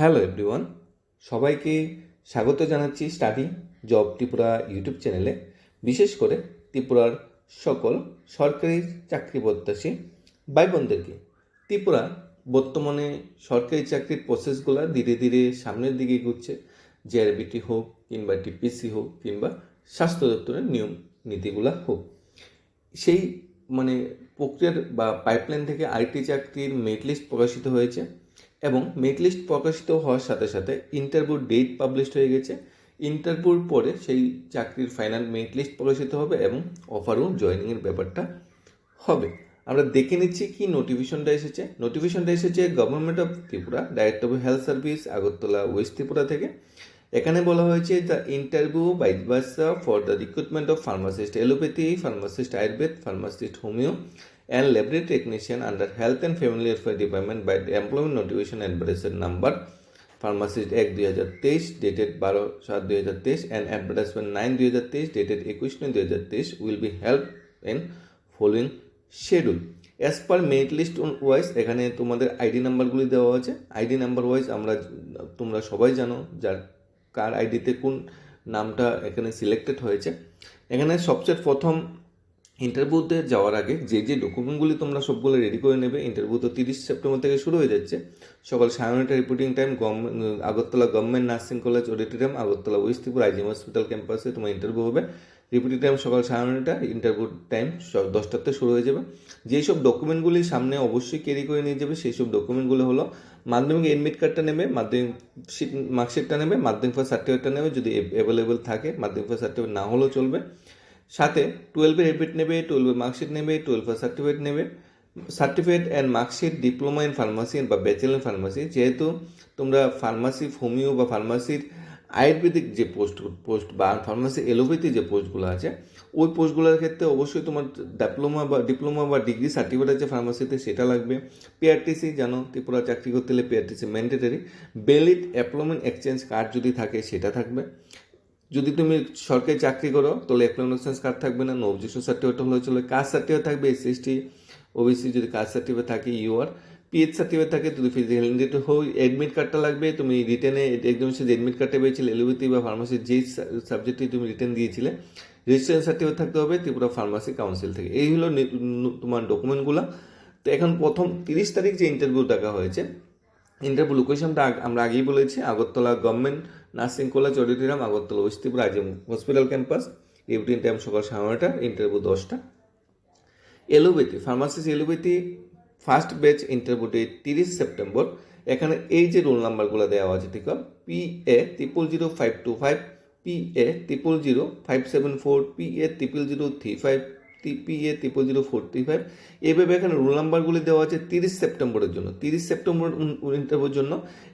Hello everyone সবাইকে স্বাগত জানাচ্ছি স্টাডি জব ত্রিপুরা ইউটিউব চ্যানেলে। বিশেষ করে ত্রিপুরার সকল সরকারি চাকরি প্রত্যাশী ভাই বোনদেরকে ত্রিপুরা বর্তমানে সরকারি চাকরির প্রসেসগুলো ধীরে ধীরে সামনের দিকে এগুচ্ছে। জেআরবিটি হোক কিংবা টিপিসি হোক কিংবা স্বাস্থ্য দপ্তরের নিয়ম নীতিগুলা হোক। সেই মানে প্রক্রিয়ার বা পাইপলাইন থেকে আইটি চাকরির মেরিট লিস্ট প্রকাশিত হয়েছে। এবং মেরিট লিস্ট প্রকাশিত হওয়ার সাথে সাথে ইন্টারভিউ ডেট পাবলিশড হয়ে গেছে। ইন্টারভিউর পরে সেই চাকরির ফাইনাল মেরিট লিস্ট প্রকাশিত হবে এবং অফারও জয়েনিংয়ের ব্যাপারটা হবে। আমরা দেখে নিচ্ছি কি নোটিফিকেশনটা এসেছে। নোটিফিকেশনটা এসেছে government of Tripura director of health service Agartala west Tripura থেকে। এখানে বলা হয়েছে the interview by for the recruitment of pharmacist allopathy pharmacist Ayurveda pharmacist homeo and laboratory technician under health and family welfare department by the employment notification advertisement number pharmacist এক দুই হাজার তেইশ dated বারো সাত দুই হাজার তেইশ অ্যান্ড অ্যাডভার্টাইজমেন্ট নাইন দুই হাজার তেইশ ডেটেড একুশ নয় দুই হাজার তেইশ will be help in following schedule as per merit list wise এখানে তোমাদের আইডি নাম্বারগুলি দেওয়া আছে। আইডি নাম্বার ওয়াইজ আমরা, তোমরা সবাই জানো যার, কার আইডিতে কোন নামটা এখানে সিলেক্টেড হয়েছে। এখানে সবচেয়ে প্রথম ইন্টারভিউতে যাওয়ার আগে যে যে ডকুমেন্টগুলি তোমরা সবগুলো রেডি করে নেবে ইন্টারভিউ তো তিরিশ সেপ্টেম্বর থেকে শুরু হয়ে যাচ্ছে। সকাল সাড়ে নয়টা reporting time Agartala government nursing college auditorium Agartala west Tripura IGM hospital ক্যাম্পাসে তোমার ইন্টারভিউ হবে। রিপোর্টিং টাইম সকাল সাড়ে নয়টা ইন্টারভিউ টাইম দশটাতে শুরু হয়ে যাবে। যেই সব ডকুমেন্টগুলি সামনে অবশ্যই ক্যারি করে নিয়ে যাবে, সেই সব ডকুমেন্টগুলো হলো মাধ্যমিক এডমিট কার্ডটা নেবে, মাধ্যমিক শিট মার্কশিটটা নেবে, মাধ্যমিক ফার্স্ট সার্টিফিকেটটা নেবে, যদি অ্যাভেলেবেল থাকে, মাধ্যমিক ফার্স্ট সার্টিফিকেট না হলেও চলবে। সাথে টুয়েলভের রিপিট নেবে টুয়েলভের মার্কশিট নেবে টুয়েলভের সার্টিফিকেট নেবে। Certificate and marksheet diploma in pharmacy বা ব্যাচেলার ইন ফার্মাসি যেহেতু তোমরা ফার্মাসি হোমিও বা ফার্মাসির আয়ুর্বেদিক যে পোস্ট পোস্ট বা ফার্মাসি এলোপ্যাথি যে পোস্টগুলো আছে, ওই পোস্টগুলোর ক্ষেত্রে অবশ্যই তোমার ডিপ্লোমা বা ডিপ্লোমা বা ডিগ্রি সার্টিফিকেট আছে ফার্মাসিতে সেটা লাগবে। পিআরটিসি জানো, ত্রিপুরা চাকরি করতে হলে PRTC mandatory valid employment exchange card যদি থাকে, সেটা থাকবে। যদি তুমি সরকারি চাকরি করো, তাহলে অ্যাপ্লিকেশন কার্ড থাকবে না অবজেকশন সার্টিফিকেট হলে চলবে কাস্ট সার্টিফিকেট থাকবে এসসি এসটি ওবিসি যদি কাস্ট সার্টিফিকেট থাকে ইউ ইউআর পিএইচ সার্টিফিকেট থাকে, যদি ফিজিক্যাল ইন্ডিট হোক অ্যাডমিট কার্ডটা লাগবে, তুমি রিটেনে এক্সামিনেশন অ্যাডমিট কার্ডটা পেয়েছিলে এলোপ্যাথি বা ফার্মাসির যেই সাবজেক্টে তুমি রিটেন দিয়েছিলে রেজিস্ট্রেশন সার্টিফিকেট থাকতে হবে, ত্রিপুরা ফার্মাসি কাউন্সিল থেকে। এই হলো তোমার ডকুমেন্টগুলো তো এখন প্রথম তিরিশ তারিখ যে ইন্টারভিউ ডাকা হয়েছে ইন্টারভিউ লোকেশনটা আমরা আগেই বলেছি, Agartala government nursing college auditorium Agartala west Tripura IGM hospital campus everyone time সকাল সাড়ে নয়টা ইন্টারভিউ দশটা। Allopathy pharmacist allopathy first batch interview date তিরিশ সেপ্টেম্বর। এখানে এই যে রোল নাম্বারগুলো দেওয়া আছে, ঠিক আছে? P A triple zero five two five P A triple zero five seven four P A triple zero three five P A triple zero four three five এভাবে এখানে রোল নাম্বারগুলি দেওয়া আছে তিরিশ সেপ্টেম্বরের জন্য। তিরিশ সেপ্টেম্বর ইন্টারভিউর জন্য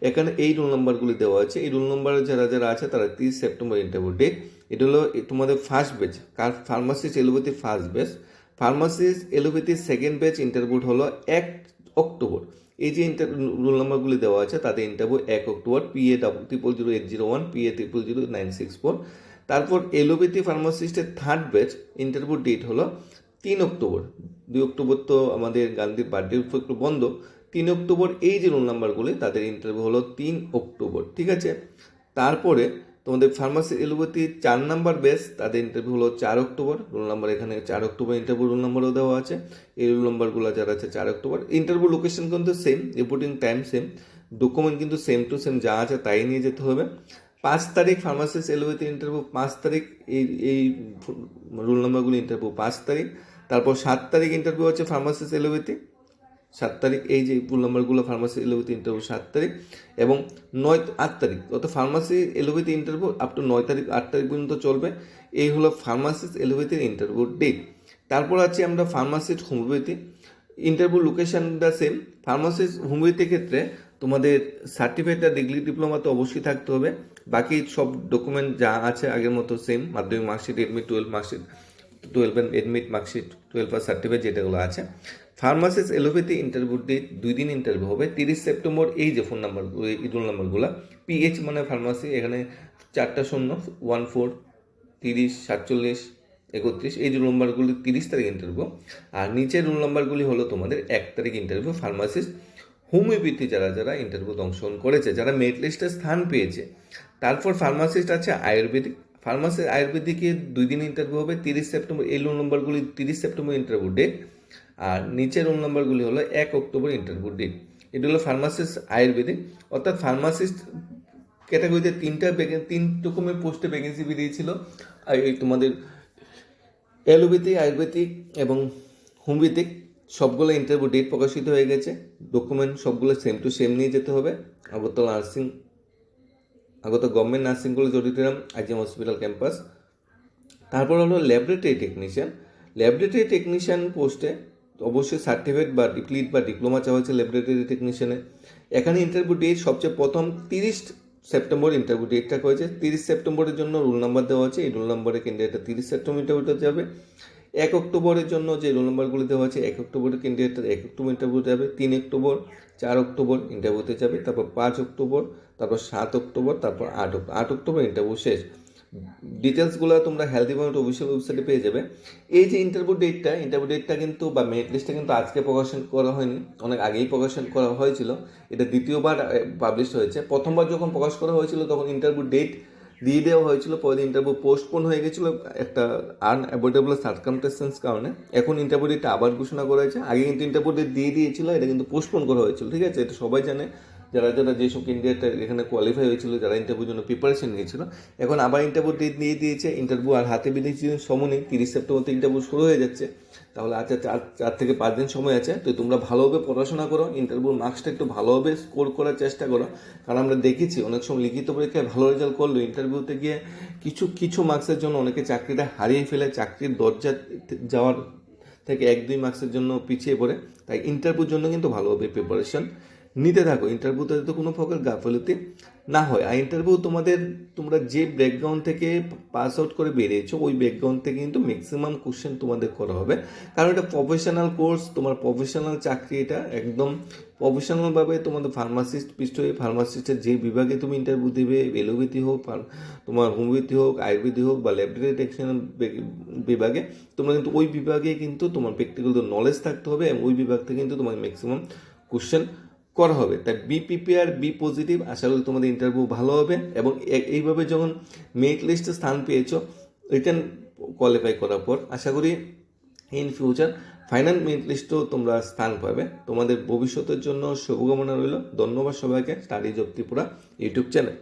এখানে এই রোল নাম্বারগুলি দেওয়া আছে। এই রোল নাম্বারে যারা যারা আছে তারা তিরিশ সেপ্টেম্বর ইন্টারভিউ ডেট এটা হলো তোমাদের ফার্স্ট বেচ কার pharmacist allopathy first batch pharmacist allopathy second batch interview হলো এক অক্টোবর। এই যে ইন্টার রোল নাম্বারগুলি দেওয়া আছে তাদের ইন্টারভিউ এক October. P A double triple zero eight zero one P A triple zero nine six four তারপর allopathy ফার্মাসিস্টের থার্ড ব্যাচ ইন্টারভিউ ডেট হলো তিন অক্টোবর। দুই অক্টোবর তো আমাদের গান্ধীর বার্থডে একটু বন্ধ। তিন অক্টোবর এই যে রোল নাম্বারগুলি তাদের ইন্টারভিউ হলো তিন অক্টোবর, ঠিক আছে? তারপরে তোমাদের ফার্মাসি এলোপ্যাথি চার নাম্বার বেস তাদের ইন্টারভিউ হলো চার অক্টোবর। রোল নাম্বার এখানে চার অক্টোবর ইন্টারভিউ রোল নাম্বারও দেওয়া আছে। এই রোল নাম্বারগুলো যারা আছে, চার অক্টোবর। ইন্টারভিউ লোকেশন কিন্তু same reporting time same document কিন্তু সেম টু সেম যা আছে তাই নিয়ে যেতে হবে। পাঁচ তারিখ ফার্মাসিস্ট এলোপ্যাথি ইন্টারভিউ পাঁচ তারিখ এই এই রোল নাম্বারগুলো ইন্টারভিউ পাঁচ তারিখ। তারপর সাত তারিখ ইন্টারভিউ হচ্ছে ফার্মাসিস্ট এলোপ্যাথি সাত তারিখ এই যে রোল নাম্বারগুলো ফার্মাসি এলোপ্যাথি ইন্টারভিউ সাত তারিখ। এবং নয়, আট তারিখ। অর্থাৎ pharmacy allopathy interview up to নয় তারিখ, আট তারিখ পর্যন্ত চলবে। এই হলো ফার্মাসিস্ট এলোপ্যাথির ইন্টারভিউ ডেট তারপর আছে আমরা ফার্মাসিস্ট হোমিওপ্যাথি ইন্টারভিউ লোকেশনটা সেম ফার্মাসিস্ট হোমিওপ্যাথির ক্ষেত্রে তোমাদের সার্টিফিকেট আর ডিগ্রি ডিপ্লোমা তো অবশ্যই থাকতে হবে। বাকি সব ডকুমেন্ট যা আছে আগের মতো সেম মাধ্যমিক marksheet admit twelve marksheet twelve admit marksheet twelve আর সার্টিফিকেট যেটাগুলো আছে। ফার্মাসিস্ট এলোপ্যাথি ইন্টারভিউ ডেট দুই দিন ইন্টারভিউ হবে। তিরিশ সেপ্টেম্বর এই যে ফোন নাম্বার এই রোল নাম্বারগুলো পিএইচ মানে ফার্মাসি এখানে চারটা শূন্য ওয়ান ফোর তিরিশ, সাতচল্লিশ, একত্রিশ, এই রোল নাম্বারগুলি তিরিশ তারিখ ইন্টারভিউ আর নিচের রোল নাম্বারগুলি হলো তোমাদের এক তারিখ ইন্টারভিউ ফার্মাসিস্ট হোমিওপ্যাথি যারা যারা ইন্টারভিউতে অংশগ্রহণ করেছে, যারা মেরিট লিস্টে স্থান পেয়েছে, তারপর ফার্মাসিস্ট আছে আয়ুর্বেদিক। ফার্মাসি আয়ুর্বেদিকে দুই দিন ইন্টারভিউ হবে, তিরিশ সেপ্টেম্বর, এই রোল নম্বরগুলি তিরিশ সেপ্টেম্বর ইন্টারভিউ ডেট আর নিচের রোল নম্বরগুলি হলো এক অক্টোবর ইন্টারভিউ ডেট এটি হলো ফার্মাসিস্ট আয়ুর্বেদিক। অর্থাৎ ফার্মাসিস্ট ক্যাটাগরিতে তিনটা তিন রকমের পোস্টে ভ্যাকেন্সি বেরিয়েছিল। আর এই তোমাদের অ্যালোপ্যাথি, আয়ুর্বেদিক এবং হোমিওপ্যাথিক। সবগুলো ইন্টারভিউ ডেট প্রকাশিত হয়ে গেছে। ডকুমেন্ট সবগুলো সেম টু সেম নিয়ে যেতে হবে। আগরতলা নার্সিং আগত government nursing college auditorium IGM hospital campus তারপর হলো ল্যাবরেটরি টেকনিশিয়ান ল্যাবরেটরি টেকনিশিয়ান পোস্টে অবশ্যই সার্টিফিকেট বা ডিপ্লিট বা ডিপ্লোমা চাওয়া হয়েছে ল্যাবরেটরি টেকনিশিয়ানে এখানে ইন্টারভিউ ডেট সবচেয়ে প্রথম তিরিশ সেপ্টেম্বর ইন্টারভিউ ডেটটা হয়েছে। তিরিশ সেপ্টেম্বরের জন্য রোল নাম্বার দেওয়া আছে। এই রোল নাম্বারে ক্যান্ডিডেটটা তিরিশ সেপ্টেম্বর ইন্টারভিউটা যাবে। এক অক্টোবরের জন্য যে রোল নাম্বারগুলি দেওয়া আছে এক অক্টোবরের ক্যান্ডিডেটটা এক অক্টোবর ইন্টারভিউতে যাবে, তিন অক্টোবর, চার অক্টোবর ইন্টারভিউতে যাবে, তারপর পাঁচ অক্টোবর, তারপর সাত অক্টোবর, তারপর আট অক্টোবর আট অক্টোবর ইন্টারভিউ শেষ। ডিটেলসগুলো তোমরা হেলথ ডিপার্টমেন্ট অফিসিয়াল ওয়েবসাইটে পেয়ে যাবে। এই যে ইন্টারভিউ ডেটটা ইন্টারভিউ ডেটটা কিন্তু বা মেরিট লিস্টটা কিন্তু আজকে প্রকাশন করা হয়নি, অনেক আগেই প্রকাশন করা হয়েছিল। এটা দ্বিতীয়বার পাবলিশ হয়েছে। প্রথমবার যখন প্রকাশ করা হয়েছিল, তখন ইন্টারভিউ ডেট দিয়ে দেওয়া হয়েছিল, পরে ইন্টারভিউ পোস্টপোন হয়ে গেছিল, একটা আনঅ্যাভয়েডেবল সার্কামটেন্সেন্স কারণে। এখন ইন্টারভিউ ডেটটা আবার ঘোষণা করা হয়েছে। আগে কিন্তু ইন্টারভিউ ডেট দিয়ে দিয়েছিল, এটা কিন্তু পোস্টপোন করা হয়েছিল, ঠিক আছে? এটা সবাই জানে। যারা যারা যেসব ক্যান্ডিডেট এখানে কোয়ালিফাই হয়েছিল, যারা ইন্টারভিউর জন্য প্রিপারেশন নিয়েছিল, এখন আবার ইন্টারভিউ ডেট দিয়ে দিয়েছে। ইন্টারভিউ আর হাতে বেঁধেছি সময় নেই। তিরিশ সেপ্টেম্বর ইন্টারভিউ শুরু হয়ে যাচ্ছে। তাহলে আজ চার চার থেকে পাঁচ দিন সময় আছে, তো তোমরা ভালোভাবে পড়াশোনা করো ইন্টারভিউ মার্কসটা একটু ভালোভাবে স্কোর করার চেষ্টা করো, কারণ আমরা দেখেছি অনেক সময় লিখিত পরীক্ষায় ভালো রেজাল্ট করল ইন্টারভিউতে গিয়ে কিছু কিছু মার্কসের জন্য অনেকে চাকরিটা হারিয়ে ফেলে, চাকরির দরজা যাওয়ার থেকে এক, দুই মার্কসের জন্য পিছিয়ে পড়ে, তাই ইন্টারভিউর জন্য কিন্তু ভালোভাবে প্রিপারেশন নিতে থাকো ইন্টারভিউতে তো কোনো প্রকার গাফলতি না হয়, আর ইন্টারভিউ তোমাদের, তোমরা যে ব্যাকগ্রাউন্ড থেকে পাস আউট করে বেরিয়েছো, ওই ব্যাকগ্রাউন্ড থেকে কিন্তু ম্যাক্সিমাম কোশ্চেন তোমাদের করা হবে। কারণ এটা প্রফেশনাল কোর্স তোমার প্রফেশনাল চাকরি এটা একদম প্রফেশনালভাবে তোমাদের ফার্মাসিস্ট পিস্টয়ে ফার্মাসিস্টের যে বিভাগে তুমি ইন্টারভিউ দেবে এলোপ্যাথি হোক তোমার হোমিওপ্যাথি হোক আয়ুর্বেদিক হোক বা ল্যাবরেটরি টেকনিশিয়ান বিভাগে, তোমরা কিন্তু ওই বিভাগে কিন্তু তোমার প্র্যাকটিক্যাল নলেজ থাকতে হবে এবং ওই বিভাগ থেকে কিন্তু তোমার ম্যাক্সিমাম কোশ্চেন করা হবে। তাই বি প্রিপেয়ার বি পজিটিভ আশা করি তোমাদের ইন্টারভিউ ভালো হবে এবং এইভাবে যখন মেরিট লিস্টে স্থান পেয়েছ রিটার্ন কোয়ালিফাই করার পর আশা করি ইন ফিউচার ফাইনাল মেরিট লিস্টেও তোমরা স্থান পাবে। তোমাদের ভবিষ্যতের জন্য শুভকামনা রইল। ধন্যবাদ সবাইকে। Study job Tripura YouTube channel